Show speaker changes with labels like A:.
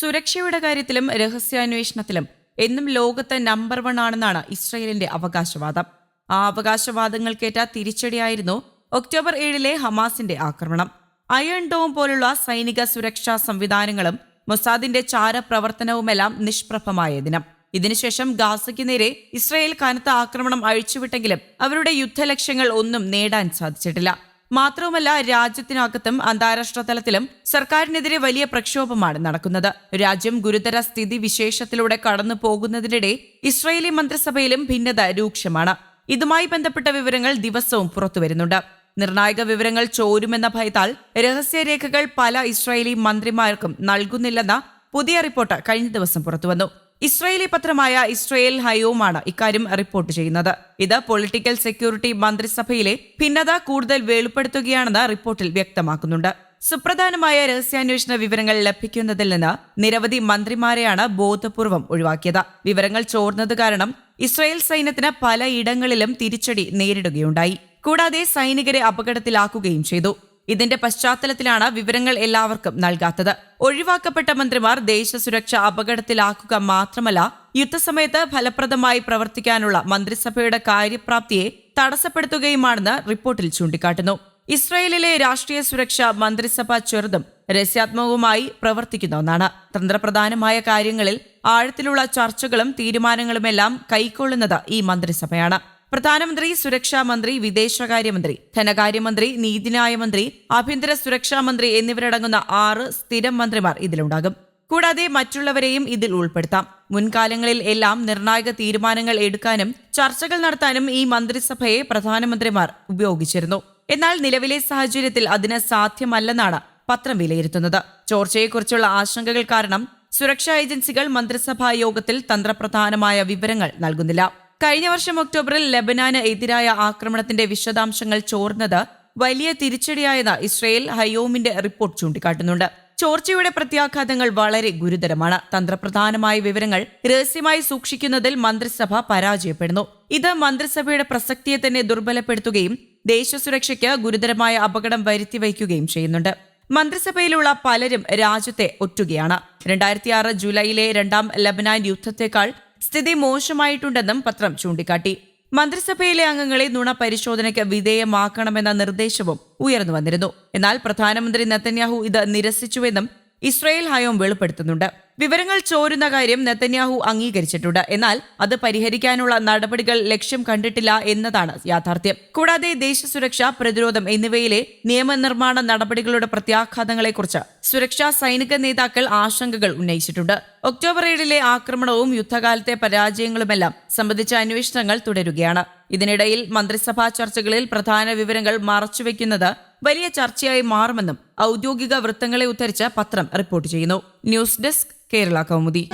A: സുരക്ഷയുടെ കാര്യത്തിലും രഹസ്യാന്വേഷണത്തിലും എന്നും ലോകത്ത് നമ്പർ വൺ ആണെന്നാണ് ഇസ്രയേലിന്റെ അവകാശവാദം. ആ അവകാശവാദങ്ങൾക്കേറ്റ തിരിച്ചടിയായിരുന്നു ഒക്ടോബർ ഏഴിലെ ഹമാസിന്റെ ആക്രമണം. അയൺ ഡോം പോലുള്ള സൈനിക സുരക്ഷാ സംവിധാനങ്ങളും മൊസാദിന്റെ ചാരപ്രവർത്തനവുമെല്ലാം നിഷ്പ്രഭമായ ദിനം. ഇതിനുശേഷം ഗാസയ്ക്ക് നേരെ ഇസ്രയേൽ കനത്ത ആക്രമണം അഴിച്ചുവിട്ടെങ്കിലും അവരുടെ യുദ്ധലക്ഷ്യങ്ങൾ ഒന്നും നേടാൻ സാധിച്ചിട്ടില്ല. മാത്രവുമല്ല രാജ്യത്തിനകത്തും അന്താരാഷ്ട്ര തലത്തിലും സർക്കാരിനെതിരെ വലിയ പ്രക്ഷോഭമാണ് നടക്കുന്നത്. രാജ്യം ഗുരുതര സ്ഥിതി വിശേഷത്തിലൂടെ കടന്നു പോകുന്നതിനിടെ ഇസ്രയേലി മന്ത്രിസഭയിലും ഭിന്നത രൂക്ഷമാണ്. ഇതുമായി ബന്ധപ്പെട്ട വിവരങ്ങൾ ദിവസവും പുറത്തുവരുന്നുണ്ട് നിർണായക വിവരങ്ങൾ ചോരുമെന്ന ഭയത്താൽ രഹസ്യരേഖകൾ പല ഇസ്രായേലി മന്ത്രിമാർക്കും നൽകുന്നില്ലെന്ന പുതിയ റിപ്പോർട്ട് കഴിഞ്ഞ ദിവസം പുറത്തുവന്നു ഇസ്രായേലി പത്രമായ ഇസ്രയേൽ ഹയോമാണ് ഇക്കാര്യം റിപ്പോർട്ട് ചെയ്യുന്നത്. ഇത് പൊളിറ്റിക്കൽ സെക്യൂരിറ്റി മന്ത്രിസഭയിലെ ഭിന്നത കൂടുതൽ വെളിപ്പെടുത്തുകയാണെന്ന് റിപ്പോർട്ടിൽ വ്യക്തമാക്കുന്നുണ്ട്. സുപ്രധാനമായ രഹസ്യാന്വേഷണ വിവരങ്ങൾ ലഭിക്കുന്നതിൽ നിന്ന് നിരവധി മന്ത്രിമാരെയാണ് ബോധപൂർവം ഒഴിവാക്കിയത്. വിവരങ്ങൾ ചോർന്നത് കാരണം ഇസ്രായേൽ സൈന്യത്തിന് പലയിടങ്ങളിലും തിരിച്ചടി നേരിടുകയുണ്ടായി. കൂടാതെ സൈനികരെ അപകടത്തിലാക്കുകയും ചെയ്തു. ഇതിന്റെ പശ്ചാത്തലത്തിലാണ് വിവരങ്ങൾ എല്ലാവർക്കും നൽകാത്തത്. ഒഴിവാക്കപ്പെട്ട മന്ത്രിമാർ ദേശസുരക്ഷ അപകടത്തിലാക്കുക മാത്രമല്ല യുദ്ധസമയത്ത് ഫലപ്രദമായി പ്രവർത്തിക്കാനുള്ള മന്ത്രിസഭയുടെ കാര്യപ്രാപ്തിയെ തടസ്സപ്പെടുത്തുകയുമാണെന്ന് റിപ്പോർട്ടിൽ ചൂണ്ടിക്കാട്ടുന്നു. ഇസ്രയേലിലെ രാഷ്ട്രീയ സുരക്ഷ മന്ത്രിസഭ ചെറുതും രഹസ്യാത്മകവുമായി പ്രവർത്തിക്കുന്ന ഒന്നാണ്. തന്ത്രപ്രധാനമായ കാര്യങ്ങളിൽ ആഴത്തിലുള്ള ചർച്ചകളും തീരുമാനങ്ങളുമെല്ലാം കൈക്കൊള്ളുന്നത് ഈ മന്ത്രിസഭയാണ്. പ്രധാനമന്ത്രി സുരക്ഷാ മന്ത്രി വിദേശകാര്യമന്ത്രി ധനകാര്യമന്ത്രി നീതിന്യായ മന്ത്രി ആഭ്യന്തര സുരക്ഷാ മന്ത്രി എന്നിവരടങ്ങുന്ന ആറ് സ്ഥിരം മന്ത്രിമാർ ഇതിലുണ്ടാകും. കൂടാതെ മറ്റുള്ളവരെയും ഇതിൽ ഉൾപ്പെടുത്താം. മുൻകാലങ്ങളിൽ എല്ലാം നിർണായക തീരുമാനങ്ങൾ എടുക്കാനും ചർച്ചകൾ നടത്താനും ഈ മന്ത്രിസഭയെ പ്രധാനമന്ത്രിമാർ ഉപയോഗിച്ചിരുന്നു. എന്നാൽ നിലവിലെ സാഹചര്യത്തിൽ അതിന് സാധ്യമല്ലെന്നാണ് പത്രം വിലയിരുത്തുന്നത്. ചോർച്ചയെക്കുറിച്ചുള്ള ആശങ്കകൾ കാരണം സുരക്ഷാ ഏജൻസികൾ മന്ത്രിസഭാ യോഗത്തിൽ തന്ത്രപ്രധാനമായ വിവരങ്ങൾ നൽകുന്നില്ല. കഴിഞ്ഞ വർഷം ഒക്ടോബറിൽ ലബനാന് എതിരായ ആക്രമണത്തിന്റെ വിശദാംശങ്ങൾ ചോർന്നത് വലിയ തിരിച്ചടിയായെന്ന് ഇസ്രയേൽ ഹയോമിന്റെ റിപ്പോർട്ട് ചൂണ്ടിക്കാട്ടുന്നുണ്ട്. ചോർച്ചയുടെ പ്രത്യാഘാതങ്ങൾ വളരെ ഗുരുതരമാണ്. തന്ത്രപ്രധാനമായ വിവരങ്ങൾ രഹസ്യമായി സൂക്ഷിക്കുന്നതിൽ മന്ത്രിസഭ പരാജയപ്പെടുന്നു. ഇത് മന്ത്രിസഭയുടെ പ്രസക്തിയെ തന്നെ ദുർബലപ്പെടുത്തുകയും ദേശസുരക്ഷയ്ക്ക് ഗുരുതരമായ അപകടം വരുത്തിവയ്ക്കുകയും ചെയ്യുന്നുണ്ട്. മന്ത്രിസഭയിലുള്ള പലരും രാജ്യത്തെ ഒറ്റുകയാണ്. രണ്ടായിരത്തിയാറ് ജൂലൈയിലെ രണ്ടാം ലബനാൻ യുദ്ധത്തെക്കാൾ സ്ഥിതി മോശമായിട്ടുണ്ടെന്നും പത്രം ചൂണ്ടിക്കാട്ടി. മന്ത്രിസഭയിലെ അംഗങ്ങളെ നുണ പരിശോധനയ്ക്ക് വിധേയമാക്കണമെന്ന നിർദ്ദേശവും ഉയർന്നു വന്നിരുന്നു എന്നാൽ പ്രധാനമന്ത്രി നെത്തന്യാഹു ഇത് നിരസിച്ചുവെന്നും ഇസ്രായേൽ ഹയോം വെളിപ്പെടുത്തുന്നുണ്ട്. വിവരങ്ങൾ ചോരുന്ന കാര്യം നെത്തന്യാഹു അംഗീകരിച്ചിട്ടുണ്ട്. എന്നാൽ അത് പരിഹരിക്കാനുള്ള നടപടികൾ ലക്ഷ്യം കണ്ടിട്ടില്ല എന്നതാണ് യാഥാർത്ഥ്യം. കൂടാതെ ദേശസുരക്ഷ പ്രതിരോധം എന്നിവയിലെ നിയമനിർമ്മാണ നടപടികളുടെ പ്രത്യാഘാതങ്ങളെക്കുറിച്ച് സുരക്ഷാ സൈനിക നേതാക്കൾ ആശങ്കകൾ ഉന്നയിച്ചിട്ടുണ്ട്. ഒക്ടോബർ ഏഴിലെ ആക്രമണവും യുദ്ധകാലത്തെ പരാജയങ്ങളുമെല്ലാം സംബന്ധിച്ച അന്വേഷണങ്ങൾ തുടരുകയാണ്. ഇതിനിടയിൽ മന്ത്രിസഭാ ചർച്ചകളിൽ പ്രധാന വിവരങ്ങൾ മറച്ചുവെക്കുന്നത് വലിയ ചർച്ചയായി മാറുമെന്നും ഔദ്യോഗിക വൃത്തങ്ങളെ ഉദ്ധരിച്ച പത്രം റിപ്പോർട്ട് ചെയ്യുന്നു. News desk Kerala Kaumudi.